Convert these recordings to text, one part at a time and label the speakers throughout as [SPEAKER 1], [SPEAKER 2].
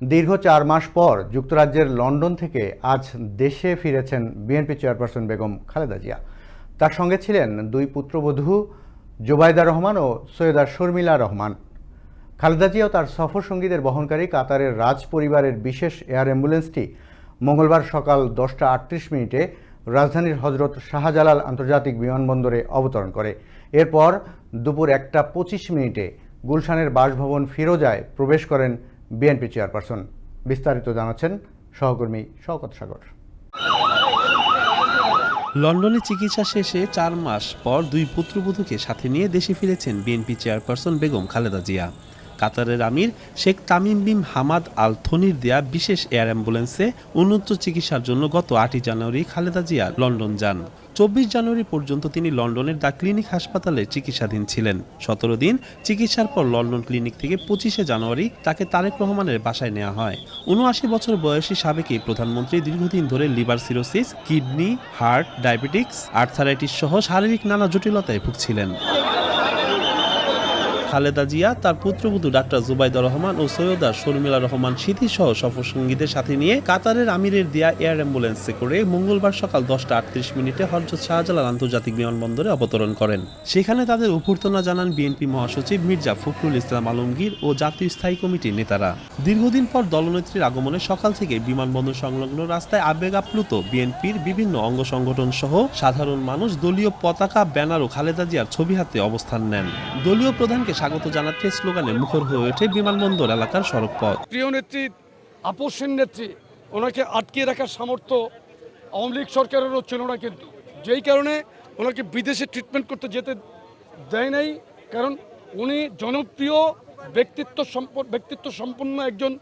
[SPEAKER 1] দীর্ঘ চার মাস পর যুক্তরাজ্যের লন্ডন থেকে আজ দেশে ফিরেছেন বিএনপি চেয়ারপারসন বেগম খালেদা জিয়া। তার সঙ্গে ছিলেন দুই পুত্রবধূ জোবাইদা রহমান ও সৈয়দা শর্মিলা রহমান। খালেদা জিয়া তার সফর সঙ্গীদের বহনকারী কাতারের রাজ পরিবারের বিশেষ এয়ার অ্যাম্বুলেন্সটি মঙ্গলবার সকাল দশটা আটত্রিশ মিনিটে রাজধানীর হজরত শাহজালাল আন্তর্জাতিক বিমানবন্দরে অবতরণ করে। এরপর দুপুর একটা পঁচিশ মিনিটে গুলশানের বাসভবন ফিরোজায় প্রবেশ করেন বিএনপি চেয়ারপারসন বিস্তারিত জানাচ্ছেন সহকর্মী শওকত সাগর।
[SPEAKER 2] লন্ডনে চিকিৎসা শেষে চার মাস পর দুই পুত্রবধূকে সাথে নিয়ে দেশে ফিরেছেন বিএনপি চেয়ারপারসন বেগম খালেদা জিয়া। কাতারের আমির Sheikh Tamim bin Hamad Al থনির দেয়া বিশেষ এয়ার অ্যাম্বুলেন্সে উন্নত চিকিৎসার জন্য গত আটই জানুয়ারি খালেদা জিয়া লন্ডন যান। চব্বিশ জানুয়ারি পর্যন্ত তিনি লন্ডনের দ্য ক্লিনিক হাসপাতালে চিকিৎসাধীন ছিলেন। সতেরো দিন চিকিৎসার পর লন্ডন ক্লিনিক থেকে পঁচিশে জানুয়ারি তাকে তারেক রহমানের বাসায় নেওয়া হয়। উনআশি বছর বয়সী সাবেক প্রধানমন্ত্রী দীর্ঘদিন ধরে liver cirrhosis, kidney, heart, diabetics, arthritis সহ শারীরিক নানা জটিলতায় ভুগছিলেন। খালেদা জিয়া, তার পুত্রবধূ ডাক্তার জুবাইদা রহমান ও সৈয়দা শর্মিলা রহমান স্মৃতি সহ সফর সঙ্গীদের সাথে নিয়ে কাতারের আমিরের দেয়া এয়ার অ্যাম্বুলেন্সে করে মঙ্গলবার সকাল দশটা আটত্রিশ মিনিটে হরজত শাহজালাল আন্তর্জাতিক বিমানবন্দরে অবতরণ করেন। সেখানে তাদের অভ্যর্থনা জানান বিএনপি মহাসচিব মির্জা ফখরুল ইসলাম আলমগীর ও জাতীয় স্থায়ী কমিটির নেতারা। দীর্ঘদিন পর দলনেত্রীর আগমনে সকাল থেকে বিমানবন্দর সংলগ্ন রাস্তায় আবেগ আপ্লুত বিএনপির বিভিন্ন অঙ্গ সংগঠন সহ সাধারণ মানুষ দলীয় পতাকা, ব্যানার ও খালেদা জিয়ার ছবি হাতে অবস্থান নেন। দলীয় প্রধানকে স্বাগত জানাতে স্লোগানে মুখর হয়ে ওঠে বিমানবন্দর এলাকার সড়কপথ।
[SPEAKER 3] প্রিয় নেত্রী আপসের নেত্রী ওনাকে আটকে রাখার সামর্থ্য আওয়ামী লীগ সরকারেরও ছিল না কিন্তু। যেই কারণে ওনাকে বিদেশে ট্রিটমেন্ট করতে যেতে দেয় নাই কারণ উনি জনপ্রিয় ব্যক্তিত্ব ব্যক্তিত্ব সম্পন্ন একজন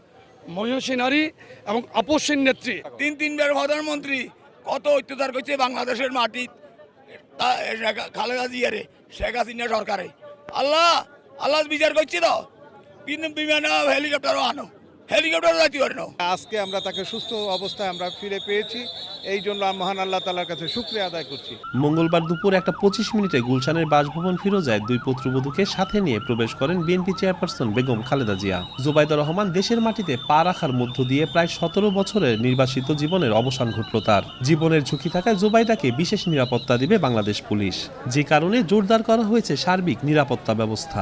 [SPEAKER 3] মহিষী নারী এবং আপসের নেত্রী।
[SPEAKER 4] তিন তিনবার প্রধানমন্ত্রী কত অত্যাচার করছে বাংলাদেশের মাটি খালেদা জিয়ারে শেখ হাসিনা সরকারে। আল্লাহ আল্লাহ বিচার করছি তো। বিমান হেলিকপ্টারও আনো। হেলিকপ্টারও যাইতে পারে না
[SPEAKER 5] আজকে আমরা তাকে সুস্থ অবস্থায় আমরা ফিরে পেয়েছি। এই জন্য মহান আল্লাহ তালার কাছে শুক্রিয়া আদায় করছি।
[SPEAKER 2] মঙ্গলবার দুপুর একটা পঁচিশ মিনিটে গুলশানের বাসভবন ফিরোজায় দুই পুত্রবধূকে সাথে নিয়ে প্রবেশ করেন বিএনপি চেয়ারপারসন বেগম খালেদা জিয়া। জুবাইদা রহমান দেশের মাটিতে পা রাখার মধ্য দিয়ে প্রায় সতেরো বছরের নির্বাসিত জীবনের অবসান ঘটল তার। জীবনের ঝুঁকি থাকায় জুবাইদাকে বিশেষ নিরাপত্তা দিবে বাংলাদেশ পুলিশ। যে কারণে জোরদার করা হয়েছে সার্বিক নিরাপত্তা ব্যবস্থা।